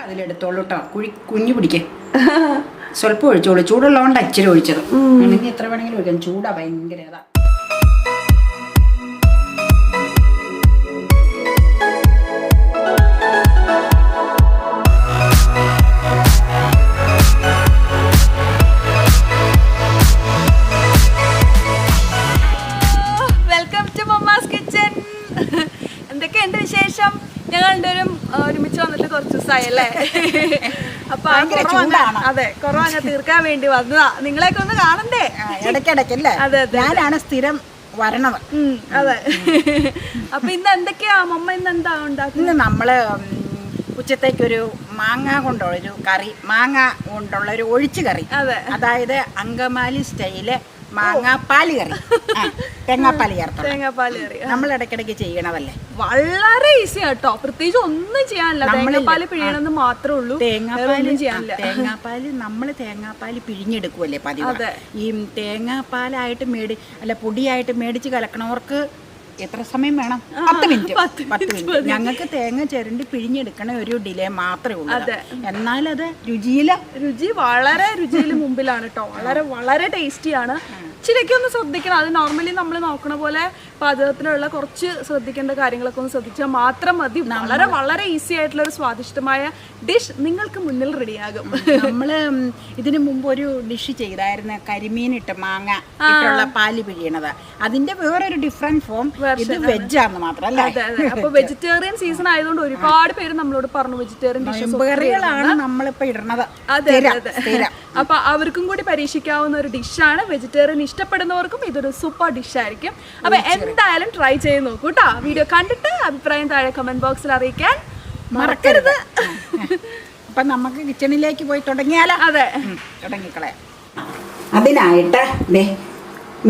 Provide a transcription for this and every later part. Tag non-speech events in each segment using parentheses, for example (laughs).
അപ്പം അതിലെടുത്തോളൂ കേട്ടോ കുഴി കുഞ്ഞു പിടിക്കേ. സ്വല്പം ഒഴിച്ചോളൂ. ചൂടുള്ളതുകൊണ്ട് ഇച്ചിരി ഒഴിച്ചത്. ഇനി എത്ര വേണമെങ്കിലും ഒഴിക്കാം. ചൂടാ ഭയങ്കര എന്തൊക്കെ മമ്മാസ് കിച്ചൻ എന്തൊക്കെയുണ്ട് വിശേഷം? ഞങ്ങൾ രണ്ടുപേരും ഒരുമിച്ച് വന്നിട്ട് കുറച്ച് ദിവസമായി അല്ലേ? (laughs) അപ്പൊ. അതെ കൊറോണ തീർക്കാൻ വേണ്ടി വന്നതാ. നിങ്ങളെയൊക്കെ ഒന്ന് കാണണ്ടേ? ഇടയ്ക്കിടയ്ക്കല്ലേ അതെ, ഞാനാണ് സ്ഥിരം വരണത് അതെ. (laughs) അപ്പൊ ഇന്ന് എന്തൊക്കെയാ? മമ്മ ഇന്ന് എന്താ ഉണ്ടാക്കുന്നത്? ഇന്ന് നമ്മൾ ഉച്ചത്തേക്കൊരു മാങ്ങ കൊണ്ടുള്ളൊരു കറി മാങ്ങ കൊണ്ടുള്ള ഒരു ഒഴിച്ചു കറി. അതെ. അതായത് അങ്കമാലി സ്റ്റൈൽ മാങ്ങാപ്പാൽ കറി ആ, തേങ്ങാപ്പാൽ തേങ്ങാ പാലി കറി നമ്മൾ ഇടയ്ക്കിടയ്ക്ക് ചെയ്യണതല്ലേ? വളരെ ഈസി ആട്ടോ. പ്രത്യേകിച്ച് ഒന്നും ചെയ്യാനില്ല. തേങ്ങാപ്പാൽ പിഴിയണമെന്ന് മാത്രമേ ഉള്ളൂ തേങ്ങാ തേങ്ങാപ്പാൽ ചെയ്യാനില്ല തേങ്ങാ (laughs) ചെയ്യാനില്ല. തേങ്ങാപ്പാൽ നമ്മൾ തേങ്ങാപ്പാൽ പിഴിഞ്ഞെടുക്കുമല്ലേ പതിവ്. ഈ തേങ്ങാപ്പാലായിട്ട് മേടി അല്ല പൊടിയായിട്ട് മേടിച്ച് കലക്കണവർക്ക് എത്ര സമയം വേണം? പത്ത് മിനിറ്റ്. പത്ത് മിനിറ്റ് ഞങ്ങൾക്ക് തേങ്ങ ചിരണ്ടി പിഴിഞ്ഞെടുക്കണ ഒരു ഡിലേ മാത്രമേ ഉള്ളൂ. അതെ. എന്നാലത് രുചിയില രുചി വളരെ രുചിയിൽ മുമ്പിലാണ് കേട്ടോ വളരെ വളരെ ടേസ്റ്റിയാണ്. ഒന്ന് ശ്രദ്ധിക്കണം. അത് നോർമലി നമ്മൾ നോക്കണ പോലെ പാചകത്തിലുള്ള കുറച്ച് ശ്രദ്ധിക്കേണ്ട കാര്യങ്ങളൊക്കെ ഒന്ന് ശ്രദ്ധിച്ചാൽ മാത്രം മതി. വളരെ വളരെ ഈസി ആയിട്ടുള്ള ഒരു സ്വാദിഷ്ടമായ ഡിഷ് നിങ്ങൾക്ക് മുന്നിൽ റെഡിയാകും നമ്മൾ ഉം, ഇതിനു മുമ്പ് ഒരു ഡിഷ് ചെയ്തായിരുന്നു. കരിമീൻ ഇട്ട് മാങ്ങ ഇട്ടുള്ള പാൽ പിഴിയണത്. അതിന്റെ വേറൊരു ഡിഫറെന്റ് ഫോം ഇത് വെജാന്ന് മാത്രം അപ്പൊ വെജിറ്റേറിയൻ സീസൺ ആയതുകൊണ്ട് ഒരുപാട് പേര് നമ്മളോട് പറഞ്ഞു വെജിറ്റേറിയൻ ഡിഷസ് കറികളാണ് നമ്മളിപ്പോ ഇടണത് അതെ അതെ. അപ്പൊ അവർക്കും കൂടി പരീക്ഷിക്കാവുന്ന ഒരു ഡിഷാണ് വെജിറ്റേറിയൻ ഇഷ്ടപ്പെടുന്നവർക്കും ഇതൊരു സൂപ്പർ ഡിഷായിരിക്കും അപ്പൊ എന്തായാലും ട്രൈ ചെയ്ത് നോക്കൂ കേട്ടോ വീഡിയോ കണ്ടിട്ട് അഭിപ്രായം താഴെ കമന്റ് ബോക്സിൽ അറിയിക്കാൻ മറക്കരുത്. അപ്പൊ നമുക്ക് കിച്ചണിലേക്ക് പോയി തുടങ്ങിയാലോ? അതെ. തുടങ്ങിക്കളെ തുടങ്ങിക്കളയാം. അതിനായിട്ട് ദേ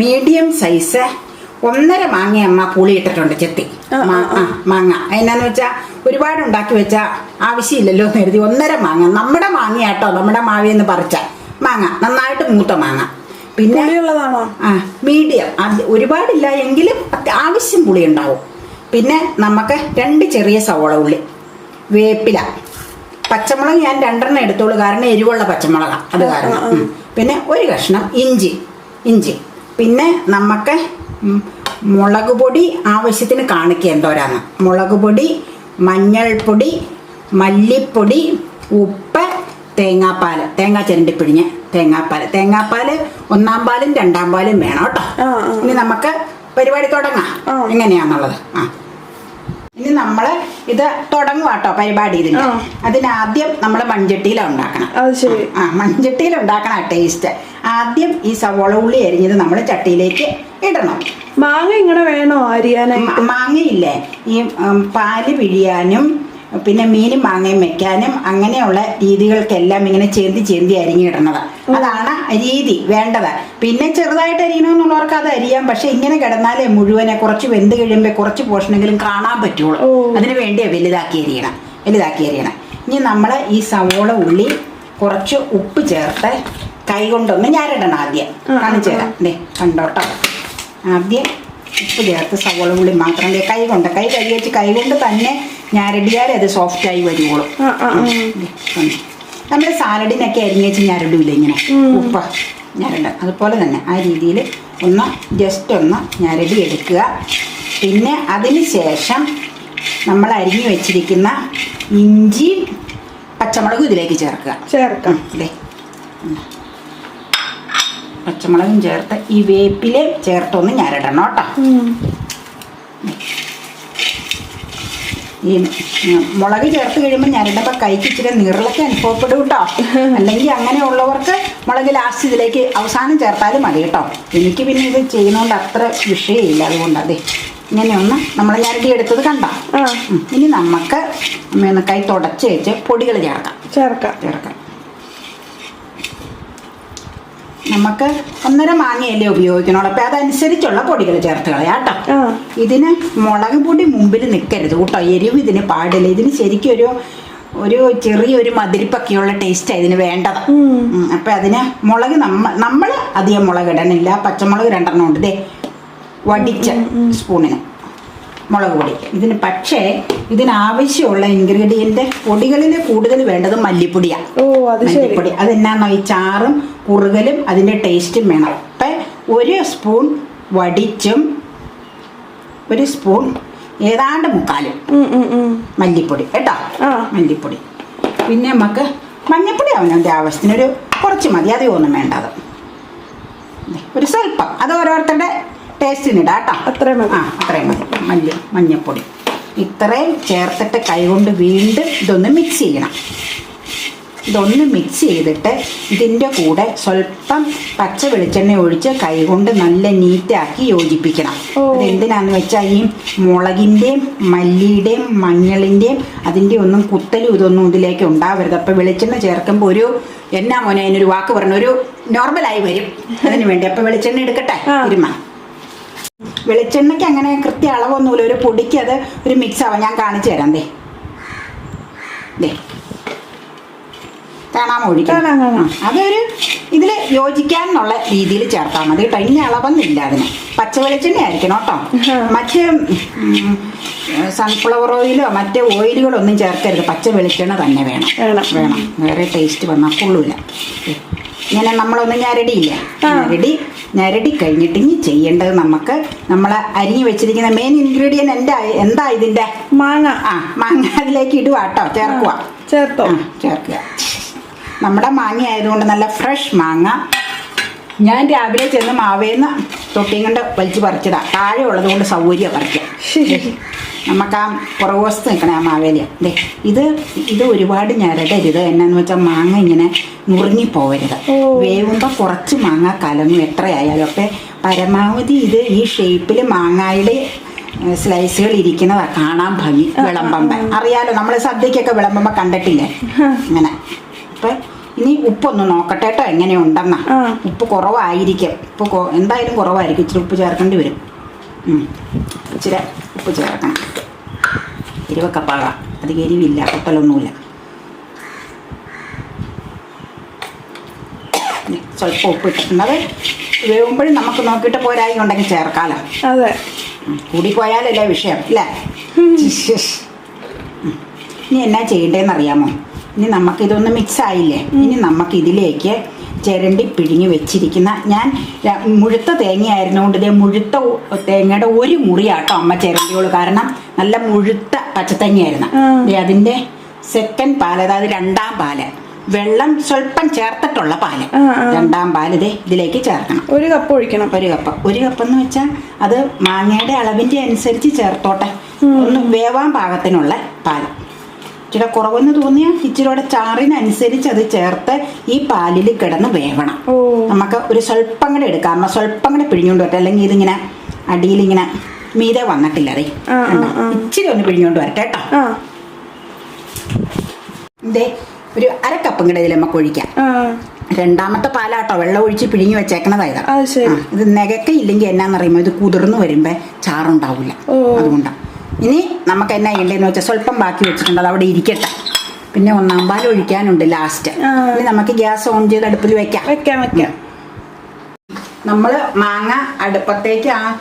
മീഡിയം സൈസ് ഒന്നര മാങ്ങ അമ്മ പുളി ഇട്ടിട്ടുണ്ട് ചെത്തി. മാങ്ങ. എന്നാന്ന് വെച്ചാ ഒരുപാട് ഉണ്ടാക്കി വെച്ചാ ആവശ്യമില്ലല്ലോ എന്ന് കരുതി ഒന്നര മാങ്ങ. നമ്മുടെ മാങ്ങയാട്ടോ നമ്മുടെ മാവിയെന്ന് പറിച്ച മാങ്ങ. നന്നായിട്ട് മൂത്ത മാങ്ങ. പിന്നെ ആ. മീഡിയം. അത് ഒരുപാടില്ല എങ്കിലും ആവശ്യം പുളി ഉണ്ടാവും പിന്നെ നമുക്ക് രണ്ട് ചെറിയ സവോള ഉള്ളി വേപ്പില. പച്ചമുളക് ഞാൻ രണ്ടെണ്ണം എടുത്തോളൂ കാരണം എരിവുള്ള പച്ചമുളകാണ് അത് കാരണം. പിന്നെ ഒരു കഷ്ണം ഇഞ്ചി ഇഞ്ചി. പിന്നെ നമുക്ക് മുളക് പൊടി ആവശ്യത്തിന് കാണിക്കുക എന്തോരാന്ന്. മുളക് പൊടി മഞ്ഞൾപ്പൊടി മല്ലിപ്പൊടി ഉപ്പ് തേങ്ങാപ്പാൽ തേങ്ങാ ചിരണ്ടി പിഴിഞ്ഞ് തേങ്ങാപ്പാൽ തേങ്ങാപ്പാൽ ഒന്നാം പാലും രണ്ടാം പാലും വേണം കേട്ടോ. ഇനി നമുക്ക് പരിപാടി തുടങ്ങാം. എങ്ങനെയാന്നുള്ളത്? ആ. ഇനി നമ്മൾ ഇത് തുടങ്ങുക കേട്ടോ പരിപാടി ഇതിന് അതിനാദ്യം നമ്മൾ മൺചട്ടിയിലാണ് ഉണ്ടാക്കണം. അത് ശരി. ആ മൺചട്ടിയിൽ ഉണ്ടാക്കണ ടേസ്റ്റ് ആദ്യം ഈ സവോള ഉള്ളി അരിഞ്ഞത് നമ്മൾ ചട്ടിയിലേക്ക് ഇടണം. മാങ്ങ ഇങ്ങനെ വേണോ അരിയാനായി മാങ്ങയില്ലേ? ഈ പാൽ പിഴിയാനും പിന്നെ മീനും മാങ്ങയും വെക്കാനും അങ്ങനെയുള്ള രീതികൾക്കെല്ലാം ഇങ്ങനെ ചേന്തി ചേന്തി അരിഞ്ഞിടണത് അതാണ് രീതി വേണ്ടത്. പിന്നെ ചെറുതായിട്ട് അരിയണമെന്നുള്ളവർക്ക് അത് അരിയാം. പക്ഷെ ഇങ്ങനെ കിടന്നാലേ മുഴുവനെ കുറച്ച് വെന്ത് കഴിയുമ്പോൾ കുറച്ച് പോഷണെങ്കിലും കാണാൻ പറ്റുള്ളൂ. അതിന് വേണ്ടിയാ വലുതാക്കി അരിയണം വലുതാക്കി അരിയണം. ഇനി നമ്മൾ ഈ സവോള ഉള്ളി കുറച്ച് ഉപ്പ് ചേർത്ത് കൈ കൊണ്ടൊന്ന് ഞാനിടണം ആദ്യം. കാണിച്ചു തരാം. ദേ കണ്ടോട്ടോ ആദ്യം ഉപ്പ് ചേർത്ത് സവോള ഉള്ളി മാത്രം കൈ കൊണ്ട് കൈ കഴുകി വെച്ച് കൈ കൊണ്ട് തന്നെ ഞരടിയാലേ അത് സോഫ്റ്റായി വരുവുള്ളൂ. നമ്മൾ സാലഡിനൊക്കെ അരിഞ്ഞേച്ച് ഞരടില്ല ഇങ്ങനെ. ഉപ്പ ഞരട് അതുപോലെ തന്നെ ആ രീതിയിൽ ഒന്ന് ജസ്റ്റ് ഒന്ന് ഞരടി എടുക്കുക. പിന്നെ അതിന് ശേഷം നമ്മൾ അരിഞ്ഞു വെച്ചിരിക്കുന്ന ഇഞ്ചി പച്ചമുളകും ഇതിലേക്ക് ചേർക്കുക. ചേർക്കാം. അല്ലേ. പച്ചമുളകും ചേർത്ത് ഈ വേപ്പില ചേർത്തൊന്ന് ഞരടണം കേട്ടോ. ഈ മുളക് ചേർത്ത് കഴിയുമ്പോൾ ഞരടുമ്പോൾ കൈക്ക് ഇച്ചിരി നിറളൊക്കെ അനുഭവപ്പെടും കേട്ടോ. അല്ലെങ്കിൽ അങ്ങനെയുള്ളവർക്ക് മുളക് ലാസ്റ്റ് ഇതിലേക്ക് അവസാനം ചേർത്താലും മതി കേട്ടോ. എനിക്ക് പിന്നെ ഇത് ചെയ്യുന്നതുകൊണ്ട് അത്ര വിഷയമില്ല അതുകൊണ്ട് അതെ. ഇങ്ങനെയൊന്ന് നമ്മൾ ഞരടി എടുത്തത് കണ്ടോ. ഇനി നമുക്ക് കൈ തുടച്ച് വെച്ച് പൊടികൾ ചേർക്കാം. ചേർക്കാം. ചേർക്കാം. നമുക്ക് ഒന്നര മാങ്ങയല്ലേ ഉപയോഗിക്കണുള്ളൂ. അപ്പം അതനുസരിച്ചുള്ള പൊടികൾ ചേർത്ത് കളയാം കേട്ടോ. ഇതിന് മുളക് പൊടി മുമ്പിൽ നിൽക്കരുത് കേട്ടോ. എരിവ് ഇതിന് പാടില്ല. ഇതിന് ശരിക്കും ഒരു ഒരു ചെറിയൊരു മതിരിപ്പൊക്കെയുള്ള ടേസ്റ്റ് ഇതിന് വേണ്ടത്. അപ്പൊ അതിന് മുളക് നമ്മ നമ്മൾ അധികം മുളക് ഇടണില്ല. പച്ചമുളക് രണ്ടെണ്ണം ഉണ്ട്. ദേ വടിച്ച സ്പൂണിന്. മുളക് പൊടി. ഇതിന് പക്ഷേ ഇതിനാവശ്യമുള്ള ഇൻഗ്രീഡിയന്റ് പൊടികളിൽ കൂടുതൽ വേണ്ടത് മല്ലിപ്പൊടിയാണ് അത് മല്ലിപ്പൊടി. അതെന്നാന്നോ ഈ ചാറും കുറുകലും അതിന്റെ ടേസ്റ്റും വേണം. അപ്പം ഒരു സ്പൂൺ വടിച്ചും ഒരു സ്പൂൺ ഏതാണ്ട് മുക്കാലും. മല്ലിപ്പൊടി. കേട്ടോ? മല്ലിപ്പൊടി. പിന്നെ നമുക്ക് മഞ്ഞപ്പൊടി അവനവന്റെ ആവശ്യത്തിനൊരു കുറച്ച് മതി. അധികം ഒന്നും വേണ്ടത് ഒരു സ്വല്പം. അത് ഓരോരുത്തരുടെ ടേസ്റ്റിനിടാം കേട്ടോ. അത്രയും മതി. ആ അത്രയും മതി. മല്ലി മഞ്ഞപ്പൊടി. ഇത്രയും ചേർത്തിട്ട് കൈകൊണ്ട് വീണ്ടും ഇതൊന്ന് മിക്സ് ചെയ്യണം. ഇതൊന്ന് മിക്സ് ചെയ്തിട്ട് ഇതിന്റെ കൂടെ സ്വല്പം പച്ച വെളിച്ചെണ്ണ ഒഴിച്ച് കൈകൊണ്ട് നല്ല നീറ്റാക്കി യോജിപ്പിക്കണം. ഓ. എന്തിനാന്ന് വെച്ചാൽ ഈ മുളകിന്റെയും മല്ലിയുടെയും മഞ്ഞളിന്റെയും അതിന്റെ ഒന്നും കുത്തലും ഇതൊന്നും ഇതിലേക്ക് ഉണ്ടാവരുത്. അപ്പോൾ വെളിച്ചെണ്ണ ചേർക്കുമ്പോൾ ഒരു എന്നാ മോനെ അതിനൊരു വാക്ക് പറഞ്ഞു ഒരു നോർമലായി വരും. (laughs) അതിന് വേണ്ടി. അപ്പോൾ വെളിച്ചെണ്ണ എടുക്കട്ടെ. ഇരുമ. വെളിച്ചെണ്ണയ്ക്ക് അങ്ങനെ കൃത്യ അളവൊന്നുമില്ല. ഒരു പൊടിക്ക് അത് ഒരു മിക്സ് ആവാം. ഞാൻ കാണിച്ചു തരാം. ദേ. ദേ. കാണാമോ ഒഴിക്കണം? അതൊരു ഇതിൽ യോജിക്കാന്നുള്ള രീതിയിൽ ചേർത്താൽ മതി കേട്ടോ. ഇനി അളവൊന്നുമില്ല അതിന്. പച്ച വെളിച്ചെണ്ണ ആയിരിക്കണം കേട്ടോ. മറ്റ് സൺഫ്ലവർ ഓയിലോ മറ്റേ ഓയിലുകളോ ഒന്നും ചേർക്കരുത്. പച്ച വെളിച്ചെണ്ണ തന്നെ വേണം. വേണം. വേറെ ടേസ്റ്റ് വന്നാൽ കൊള്ളൂല. ഇങ്ങനെ നമ്മളൊന്നും ഞാൻ റെഡിയില്ല ഞരടി ഞരടി കഴിഞ്ഞിട്ട് ഇനി ചെയ്യേണ്ടത് നമുക്ക് നമ്മൾ അരിഞ്ഞു വെച്ചിരിക്കുന്ന മെയിൻ ഇൻഗ്രീഡിയന്റ് എന്താ? എന്താ ഇതിന്റെ മാങ്ങ. ആ മാങ്ങ അതിലേക്ക് ഇടുക കേട്ടോ. ചേർക്കുക ചേർത്തോ? ചേർക്കുക. നമ്മുടെ മാങ്ങ ആയതുകൊണ്ട് നല്ല ഫ്രഷ് മാങ്ങ. ഞാൻ രാവിലെ ചെന്ന് മാവേന്ന് തൊട്ടിയും കൊണ്ട് വലിച്ചു പറിച്ചതാ. താഴെ ഉള്ളത് കൊണ്ട് സൗകര്യം പറിക്കാം നമുക്ക് ആ പുറകുവശത്ത് നിൽക്കണേ ആ മാവേലിയ. ദേ ഇത് ഇത് ഒരുപാട് ഞരടരുത് എന്നാന്ന് വെച്ചാൽ മാങ്ങ ഇങ്ങനെ നുറുങ്ങിപ്പോവരുത്. വേവുമ്പോൾ കുറച്ച് മാങ്ങ കലങ്ങും എത്രയായാലും. ഒക്കെ പരമാവധി ഇത് ഈ ഷേപ്പിൽ മാങ്ങായുടെ സ്ലൈസുകൾ ഇരിക്കുന്നതാ കാണാൻ ഭംഗി വിളമ്പമ്പ. അറിയാലോ നമ്മൾ സദ്യക്കൊക്കെ വിളമ്പമ്പ കണ്ടിട്ടില്ലേ? അങ്ങനെ അപ്പൊ ഇനി ഉപ്പൊന്ന് നോക്കട്ടെ കേട്ടോ എങ്ങനെ ഉണ്ടെന്നാ. ഉപ്പ് കുറവായിരിക്കും. ഉപ്പ് എന്തായാലും കുറവായിരിക്കും. ഇച്ചിരി ഉപ്പ് ചേർക്കേണ്ടി വരും. ഇച്ചിരി ഉപ്പ് ചേർക്കണം. എരിവൊക്കെ പാകാം. അധികം എരിവില്ല കുട്ടലൊന്നുമില്ല സ്വല്പം ഉപ്പ് ഇട്ടിട്ടുണ്ട് വേവുമ്പോഴും നമുക്ക് നോക്കിയിട്ട് പോരായി ഉണ്ടെങ്കിൽ ചേർക്കാലോ. അതെ. കൂടി കൂടിപ്പോയാലല്ലേ വിഷയം അല്ലേ. ഇനി എന്നാ ചെയ്യേണ്ടതെന്ന് അറിയാമോ ഇനി നമുക്ക് ഇതൊന്ന് മിക്സ് ആയില്ലേ? ഇനി നമുക്ക് ഇതിലേക്ക് ചിരണ്ടി പിഴിഞ്ഞ് വെച്ചിരിക്കുന്ന ഞാൻ മുഴുത്ത തേങ്ങ ആയിരുന്നുകൊണ്ട് ഇതേ മുഴുത്ത തേങ്ങയുടെ ഒരു മുറിയാട്ടോ അമ്മ ചിരണ്ടിയോളൂ. കാരണം നല്ല മുഴുത്ത പച്ചത്തേങ്ങയായിരുന്നു. അതിന്റെ സെക്കൻഡ് പാൽ അതായത് രണ്ടാം പാൽ. വെള്ളം സ്വല്പം ചേർത്തിട്ടുള്ള പാൽ. രണ്ടാം പാൽ ഇതേ ഇതിലേക്ക് ചേർക്കണം. ഒരു കപ്പ് ഒഴിക്കണം. ഒരു കപ്പ്. ഒരു കപ്പ് എന്ന് വെച്ചാൽ അത് മാങ്ങയുടെ അളവിന്റെ അനുസരിച്ച് ചേർത്തോട്ടെ. ഒന്ന് വേവാൻ പാകത്തിനുള്ള പാൽ ഇച്ചിരി കുറവെന്ന് തോന്നിയാൽ ഇച്ചിരിയുടെ ചാറിനനുസരിച്ച് അത് ചേർത്ത് ഈ പാലിൽ കിടന്ന് വേവണം. നമുക്ക് ഒരു സ്വല്പം കൂടെ എടുക്കാം. അമ്മ സ്വല്പം കൂടെ പിഴിഞ്ഞുകൊണ്ട് വരട്ടെ. അല്ലെങ്കിൽ ഇതിങ്ങനെ അടിയിലിങ്ങനെ മീതെ വന്നിട്ടില്ല അതെ. ഇച്ചിരി ഒന്ന് പിഴിഞ്ഞുകൊണ്ട് വരട്ടെ കേട്ടോ. ഇതേ ഒരു അരക്കപ്പും കപ്പും കൂടെ ഇതിൽ നമുക്ക് ഒഴിക്കാം. രണ്ടാമത്തെ പാലാട്ടോ. വെള്ളം ഒഴിച്ച് പിഴിഞ്ഞു വെച്ചേക്കണതായത്. ഇത്. നികക്കയില്ലെങ്കിൽ എന്നാന്നറിയുമ്പോൾ ഇത് കുതിർന്നു വരുമ്പോ ചാറുണ്ടാവില്ല അതുകൊണ്ടാ. അതുകൊണ്ടാണ് ഇനി നമുക്ക് എന്നാ ചെയ്യേണ്ടതെന്ന് വെച്ചാൽ സ്വല്പം ബാക്കി വെച്ചിട്ടുണ്ട്. അത് അവിടെ ഇരിക്കട്ടെ. പിന്നെ ഒന്നാം പാൽ ഒഴിക്കാനുണ്ട് ലാസ്റ്റ് ഇനി നമുക്ക് ഗ്യാസ് ഓൺ ചെയ്ത് അടുപ്പിൽ വെക്കാം. വെക്കാം വെക്കാം. നമ്മൾ മാങ്ങ അടുപ്പത്തേക്ക് ആ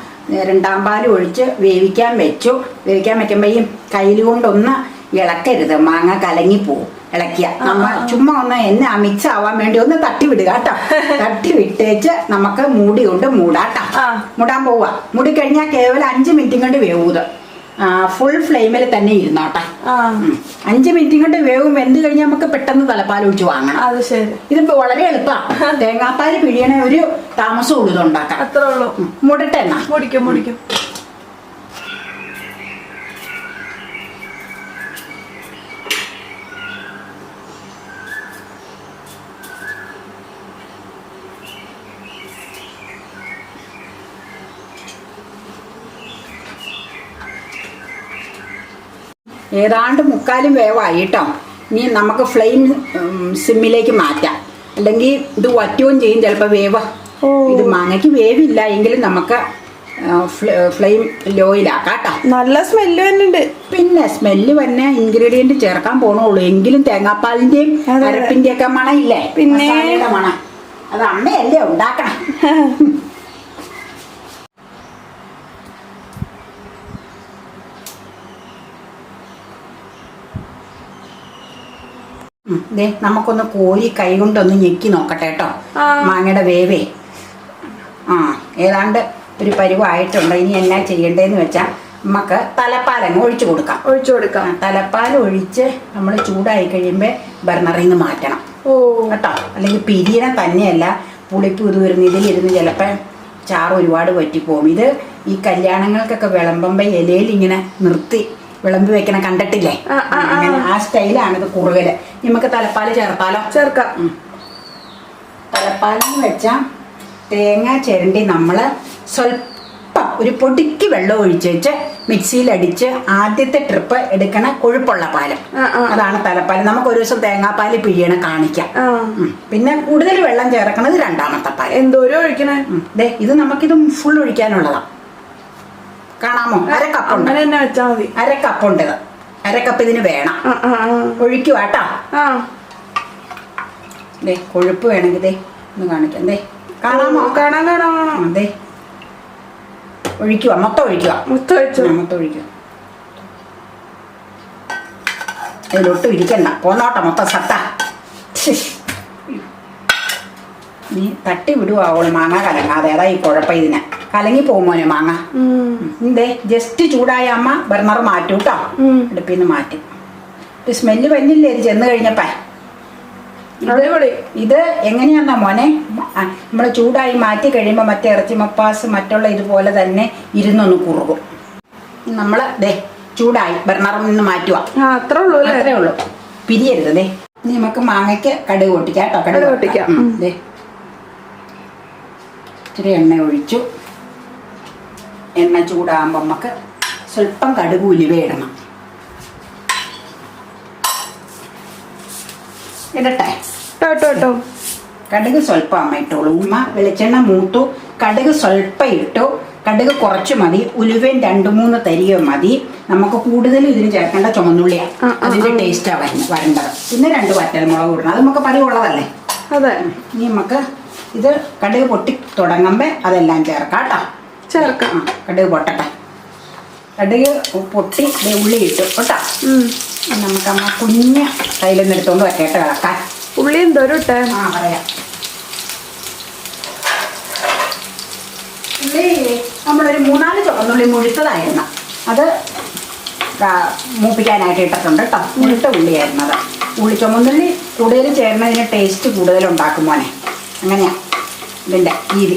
രണ്ടാം പാൽ ഒഴിച്ച് വേവിക്കാൻ വെച്ചു. വേവിക്കാൻ വെക്കുമ്പോൾ ഈ കയ്യിൽ കൊണ്ടൊന്ന് ഇളക്കരുത്. മാങ്ങ കലങ്ങി പോവും. ഇളക്കിയ. നമ്മ ചുമ്മാ ഒന്ന് എന്നെ മിക്സ് ആവാൻ വേണ്ടി ഒന്ന് തട്ടി വിടുക കേട്ടോ. (laughs) തട്ടി വിട്ടേച്ച് നമുക്ക് മൂടി കൊണ്ട് മൂടാട്ടോ മൂടാൻ പോവാ. മൂടി കഴിഞ്ഞാൽ കേവലം അഞ്ച് മിനിറ്റും കൊണ്ട് വേവൂത്. ഫുൾ ഫ്ലെയിമിൽ തന്നെ ഇരുന്നോട്ടെ അഞ്ച് മിനിറ്റ് കൊണ്ട് വേവും വെന്ത് കഴിഞ്ഞാൽ നമുക്ക് പെട്ടെന്ന് തലപ്പാൽ ഒഴിച്ച് വാങ്ങണം. അത് ശരി. ഇതിപ്പോ വളരെ എളുപ്പമാണ് തേങ്ങാപ്പാൽ പിഴിയണ ഒരു താമസമുള്ളൂ ഉള്ളത് ഉണ്ടാക്കാം അത്രേ ഉള്ളൂ. മുടട്ടെ എന്നാ. മുടിക്കും മുടിക്കും. ഏതാണ്ട് മുക്കാലും വേവായിട്ടോ. ഇനി നമുക്ക് ഫ്ലെയിം സിമ്മിലേക്ക് മാറ്റാം. അല്ലെങ്കിൽ ഇത് വറ്റുകയും ചെയ്യും ചിലപ്പോൾ വേവ്. ഇത് മാങ്ങയ്ക്ക് വേവില്ല എങ്കിലും നമുക്ക് ഫ്ലെയിം ലോയിലാക്കാം കേട്ടോ നല്ല സ്മെല്ല് വരുന്നുണ്ട്. പിന്നെ സ്മെല്ല് തന്നെ ഇൻഗ്രീഡിയന്റ് ചേർക്കാൻ പോണുള്ളൂ. എങ്കിലും തേങ്ങാപ്പാലിന്റെയും അരപ്പിന്റെയൊക്കെ. ഒക്കെ മണം ഇല്ലേ പിന്നെ? മണം. അത് അമ്മയല്ലേ ഉണ്ടാക്കണം. (laughs) ദേ നമുക്കൊന്ന് കോരി കൈ കൊണ്ടൊന്ന് ഞെക്കി നോക്കട്ടെ കേട്ടോ. മാങ്ങയുടെ വേവേ. ആ ഏതാണ്ട് ഒരു പരിവായിട്ടുണ്ട്. ഇനി എന്നാ ചെയ്യണ്ടേന്ന് വെച്ചാൽ നമുക്ക് തലപ്പാലങ്ങ് ഒഴിച്ചു കൊടുക്കാം. ഒഴിച്ചു കൊടുക്കാം. തലപ്പാൽ ഒഴിച്ച് നമ്മൾ ചൂടായി കഴിയുമ്പോൾ ബർണറിൽ നിന്ന് മാറ്റണം. ഓ. കേട്ടോ? അല്ലെങ്കിൽ പിരിയണ തന്നെയല്ല പുളിപ്പ് ഇത് വരുന്ന ഇതിലിരുന്ന് ചിലപ്പോൾ ചാറ് ഒരുപാട് പറ്റിപ്പോകും ഇത് ഈ കല്യാണങ്ങൾക്കൊക്കെ വിളമ്പുമ്പോൾ ഇലയിൽ ഇങ്ങനെ നിർത്തി വിളമ്പി വെക്കണ കണ്ടിട്ടില്ലേ? ആ. അങ്ങനെ സ്റ്റൈലാണ് ഇത് കുറുകൽ നമുക്ക് തലപ്പാൽ ചേർത്താലോ? ചേർക്കാം. തലപ്പാലെന്ന് വെച്ചാ തേങ്ങ ചിരണ്ടി നമ്മൾ സ്വല്പം ഒരു പൊടിക്ക് വെള്ളം ഒഴിച്ച് വെച്ച് മിക്സിയിൽ അടിച്ച് ആദ്യത്തെ ട്രിപ്പ് എടുക്കണ കൊഴുപ്പുള്ള പാൽ. അതാണ് തലപ്പാൽ നമുക്ക് ഒരു ദിവസം തേങ്ങാപ്പാൽ പിഴിയണ കാണിക്കാം. പിന്നെ കൂടുതൽ വെള്ളം ചേർക്കണത് രണ്ടാമത്തെ പാൽ എന്തോരം ഒഴിക്കണേ. ദേ ഇത് നമുക്കിത് ഫുൾ ഒഴിക്കാനുള്ളതാ. കാണാമോ? അര കപ്പുണ്ട് അങ്ങനെ തന്നെ വെച്ചാ മതി. അര കപ്പുണ്ട് ഇത് അര കപ്പ് ഇതിന് വേണം. ആ ആ ആ. ഒഴിക്കുവാട്ടോ ആ. ദേ കൊഴുപ്പ് വേണമെങ്കിൽ ദേ ഒന്ന് കാണിക്കാം. ദേ കാണാമോ? കാണാൻ കാണാൻ കാണാം അതെ ഒഴിക്കുക മൊത്തം ഒഴിക്കുക മുത്ത വെച്ചു ആ, മൊത്തം ഒഴിക്കുക അതിലൊട്ടും ഇരിക്കണ്ട. പോന്നോട്ടെ മൊത്തം സത്ത. നീ തട്ടി വിടുവാവോൾ മാങ്ങ കലങ്ങാതെ. അതാ ഈ കുഴപ്പം ഇതിന്. കലങ്ങി പോകുമോനെ മാങ്ങ. എന്തേ ജസ്റ്റ് ചൂടായ അമ്മ ബർണർ മാറ്റും കേട്ടോ അടുപ്പിൽ നിന്ന് മാറ്റി. ഒരു സ്മെല്ല് വന്നില്ലേ ഇത് ചെന്ന് കഴിഞ്ഞപ്പോ. ഇത് എങ്ങനെയാന്നാ മോനെ? നമ്മൾ ചൂടായി മാറ്റി കഴിയുമ്പോൾ മറ്റേ ഇറച്ചി മപ്പാസ് മറ്റുള്ള ഇതുപോലെ തന്നെ ഇരുന്നൊന്ന് കുറുകും. നമ്മൾ ദേ ചൂടായി ബർണറിൽ നിന്ന് മാറ്റുക അത്രേ ഉള്ളൂ അത്രേ ഉള്ളൂ പിരിയരുത് ദേ. ഇനി നമുക്ക് മാങ്ങയ്ക്ക് കടുക് പൊട്ടിക്കാം കേട്ടോ കടുക് പൊട്ടിക്കാം. ദേ. ഇച്ചിരി എണ്ണ ഒഴിച്ചു. എണ്ണ ചൂടാകുമ്പോൾ നമുക്ക് സ്വല്പം കടുക് ഉലുവ ഇടണം. ഇടട്ടെ? കേട്ടോ കടുക് സ്വല്പം അമ്മ ഇട്ടോളൂ. ഉമ്മ വെളിച്ചെണ്ണ മൂത്തു. കടുക് സ്വല്പം ഇട്ടു. കടുക് കുറച്ച് മതി. ഉലുവയും രണ്ടു മൂന്ന് തരികയോ മതി. നമുക്ക് കൂടുതൽ ഇതിന് ചേർക്കേണ്ട ചുമന്നുള്ളിയാണ് അതിന്റെ ടേസ്റ്റാണ് വരുന്നത് വരേണ്ടത്. പിന്നെ രണ്ട് വറ്റൽമുളക് ഇടണം. അത് നമുക്ക് പതിവുള്ളതല്ലേ അതെ. ഇനി നമുക്ക് ഇത് കടുക് പൊട്ടി തുടങ്ങുമ്പോൾ അതെല്ലാം ചേർക്കാം കേട്ടോ. ചേർക്കാം. കടുക് പൊട്ടട്ടെ. കടുക് പൊട്ടി ഉള്ളി ഇട്ടു കേട്ടോ. നമുക്ക് അമ്മ കുഞ്ഞ് കയ്യിലൊന്നും എടുത്തോണ്ട് വരട്ടെ കിടക്കാൻ ഉള്ളി എന്തോ ഒരു ഇട്ടേ. ആ പറയാം. ഉള്ളി നമ്മളൊരു മൂന്നാൽ ചുവന്നുള്ളി മുഴുത്തതായിരുന്നു അത് മൂപ്പിക്കാനായിട്ട് ഇട്ടിട്ടുണ്ട് കേട്ടോ. മുഴുത്ത ഉള്ളിയായിരുന്നു അത്. ഉള്ളി ചുമന്നുള്ളി കൂടുതൽ ചേർന്നതിന് ടേസ്റ്റ് കൂടുതലുണ്ടാക്കും മോനെ. അങ്ങനെയാ ഇതിന്റെ രീതി.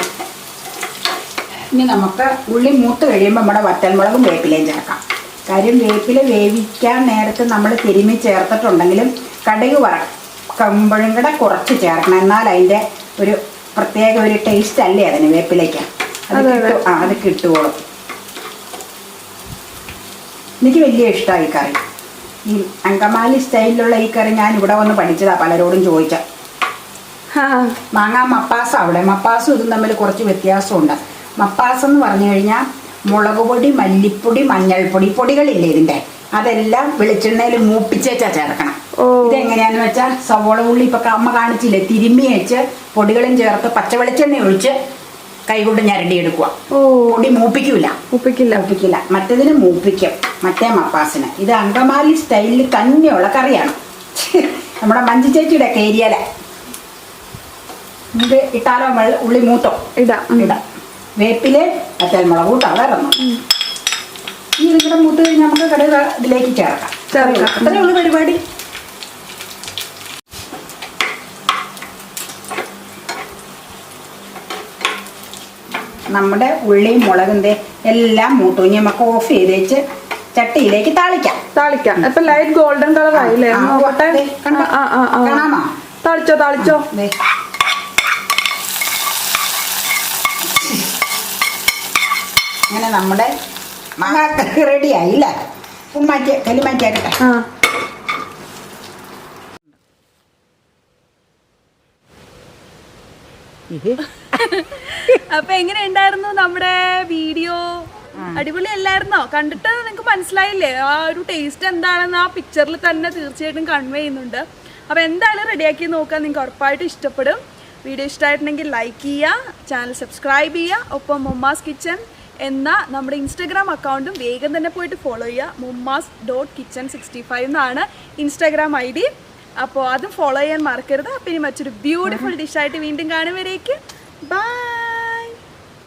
ഇനി നമുക്ക് ഉള്ളി മൂത്ത് കഴിയുമ്പോൾ നമ്മുടെ വറ്റൽമുളകും വേപ്പിലയും ചേർക്കാം. കാര്യം വേപ്പില വേവിക്കാൻ നേരത്ത് നമ്മൾ തിരുമി ചേർത്തിട്ടുണ്ടെങ്കിലും കടുക് വറക്കുമ്പോഴും കൂടെ കുറച്ച് ചേർക്കണം. എന്നാൽ അതിന്റെ ഒരു പ്രത്യേക ഒരു ടേസ്റ്റ് അല്ലേ അതിന് വേപ്പിലേക്ക് അത്. കിട്ടും ആ അത് കിട്ടുവോളും. എനിക്ക് വലിയ ഇഷ്ടമായി കറി. ഈ അങ്കമാലി സ്റ്റൈലിലുള്ള ഈ കറി ഞാൻ ഇവിടെ വന്ന് പഠിച്ചതാ പലരോടും ചോദിച്ച. മാങ്ങാ മപ്പാസ മപ്പാസ് അവിടെ. മപ്പാസും ഇതും തമ്മിൽ കുറച്ച് വ്യത്യാസമുണ്ട്. മപ്പാസ് എന്ന് പറഞ്ഞു കഴിഞ്ഞാൽ മുളക് പൊടി മല്ലിപ്പൊടി മഞ്ഞൾപ്പൊടി പൊടികളില്ലേ ഇതിന്റെ അതെല്ലാം വെളിച്ചെണ്ണയിൽ മൂപ്പിച്ചേച്ചാ ചേർക്കണം. ഓ. ഇതെങ്ങനെയാന്ന് വെച്ചാൽ സവോള ഉള്ളി ഇപ്പൊ അമ്മ കാണിച്ചില്ലേ തിരുമ്മി വെച്ച് പൊടികളും ചേർത്ത് പച്ച വെളിച്ചെണ്ണ ഒഴിച്ച് കൈകൊണ്ട് ഞരടി എടുക്കുക ഓ. പൊടി മൂപ്പിക്കൂല. മൂപ്പിക്കില്ല. മൂപ്പിക്കില്ല. മറ്റേതിന് മൂപ്പിക്കും. മറ്റേ മപ്പാസിന്. ഇത് അങ്കമാലി സ്റ്റൈലിൽ തന്നെയുള്ള കറിയാണ്. നമ്മുടെ മഞ്ചി ചേച്ചിയുടെ ഒക്കെ ഏരിയയിലെ. ഇത് ഇട്ടാലോ ഉള്ളി മൂത്തോ? ഇടാം. ഇടാം. വേപ്പിൽ മുളക് കൂട്ടോ വേറെ ഒന്നും ഈ ഇവിടെ മൂത്ത് കഴിഞ്ഞാൽ നമുക്ക് കടുക് ഇതിലേക്ക് ചേർക്കാം. ചേർക്കാം. അത്രയേ ഉള്ളൂ പരിപാടി. നമ്മുടെ ഉള്ളിയും മുളകും ദേ എല്ലാം മൂട്ടു ഇനി നമുക്ക് ഓഫ് ചെയ്ത് വെച്ച് ചട്ടിയിലേക്ക് താളിക്കാം. താളിക്കാം. ഇപ്പൊ ലൈറ്റ് ഗോൾഡൻ കളർ ആയില്ലേ? കാണാമോ? താളിച്ചോ താളിച്ചോ. അങ്ങനെ നമ്മുടെ മഹാക്കറി റെഡി ആയില്ല ഉമ്മാറ്റി കലിമാറ്റിയാക്കട്ടെ ആ. അപ്പൊ എങ്ങനെ ഉണ്ടായിരുന്നു നമ്മുടെ വീഡിയോ? അടിപൊളി അല്ലായിരുന്നോ കണ്ടിട്ട് നിങ്ങൾക്ക് മനസ്സിലായില്ലേ? ആ ഒരു ടേസ്റ്റ് എന്താണെന്ന് ആ പിക്ചറിൽ തന്നെ തീർച്ചയായിട്ടും കൺവേ ചെയ്യുന്നുണ്ട്. അപ്പൊ എന്തായാലും റെഡിയാക്കി നോക്കാൻ നിങ്ങൾക്ക് ഉറപ്പായിട്ട് ഇഷ്ടപ്പെടും. വീഡിയോ ഇഷ്ടമായിട്ടുണ്ടെങ്കിൽ ലൈക്ക് ചെയ്യുക ചാനൽ സബ്സ്ക്രൈബ് ചെയ്യുക. ഒപ്പം മൊമ്മാസ് കിച്ചൺ എന്ന നമ്മുടെ ഇൻസ്റ്റാഗ്രാം അക്കൗണ്ടും വേഗം തന്നെ പോയിട്ട് ഫോളോ ചെയ്യുക. Mumma's dot kitchen sixty five എന്നാണ് ഇൻസ്റ്റാഗ്രാം ഐ ഡി അപ്പോൾ അതും ഫോളോ ചെയ്യാൻ മറക്കരുത്. അപ്പം ഇനി മറ്റൊരു ബ്യൂട്ടിഫുൾ ഡിഷായിട്ട് വീണ്ടും കാണുവരേക്ക് ബൈ